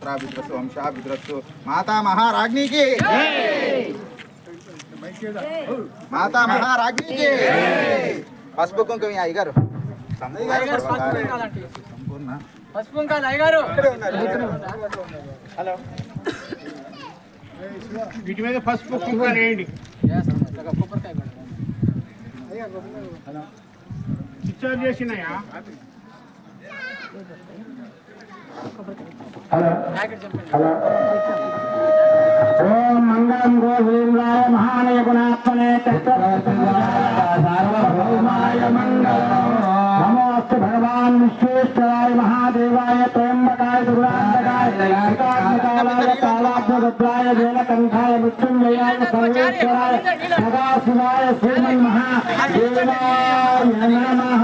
గోత్రాభిద్రస్సు వంశాభిద్రస్సు మాతా మహారాజ్ఞికి మాతా మహారాజ్ఞికి పసుపు కుంకుమ అయ్యగారు పసుపు అయ్యగారు హలో. వీటి మీద పసుపు కుంకుమ వేయండి. డిశ్చార్జ్ చేసినాయా? ఓం మంగళం గోవిందాయ మహానయ గుణాత్మనే సార్వభౌమాయ మంగళం నమోస్తు భగవాన్ విశ్వేశ్వరాయ మహాదేవాయ త్రయంబకాయ దుర్గాంతకాయ కాళాభ్యరుద్రాయ నీలకంఠాయ మృత్యుంజయాయ సర్వేశ్వరాయ సదాశివాయ శ్రీమన్ మహాదేవాయ నమః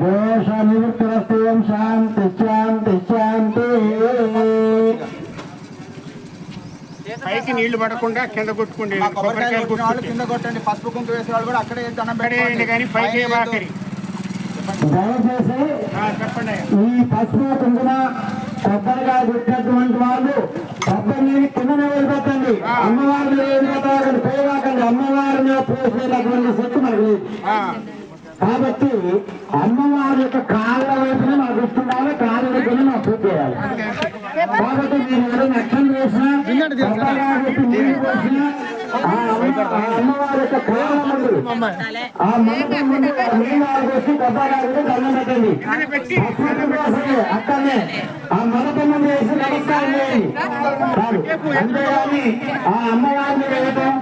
దోష నివృత్తిరస్తు ఓం శాంతి శాంతి శాంతి పైకి నీళ్ళు పడకుండా కింద కొబ్బరికాయ కొబ్బరికాయలు కొట్టుకుంటే. కింద కొట్టండి. పసుపు కుంకుమ వేసే వాళ్ళు కూడా అక్కడే దండం వేయండి కానీ పైకి దయచేసి ఈ పసుపు కుంకుమ కొబ్బరిగా పెట్టినటువంటి వాళ్ళు కొబ్బరిని కిందనే వదిలిపెట్టండి. అమ్మవారిని అమ్మవారిని శక్తి మనకు కాబట్టి అమ్మవారి యొక్క కాళ్ళ వైపునే దృష్టి ఉండాలి కాళ్ళ వైపునే మనం పూర్తి చేయాలి. కాబట్టి మీరు ఎవరైనా అక్షం చేసినా అమ్మవారి యొక్క కాళ్ళ ముందు ఆ ముందు దండం పెట్టండి. కోసమే అక్కడనే. ఆ మండపం ముందు వేసి నమస్కారం చేయండి. అంతేగాని ఆ అమ్మవారిని వేయటం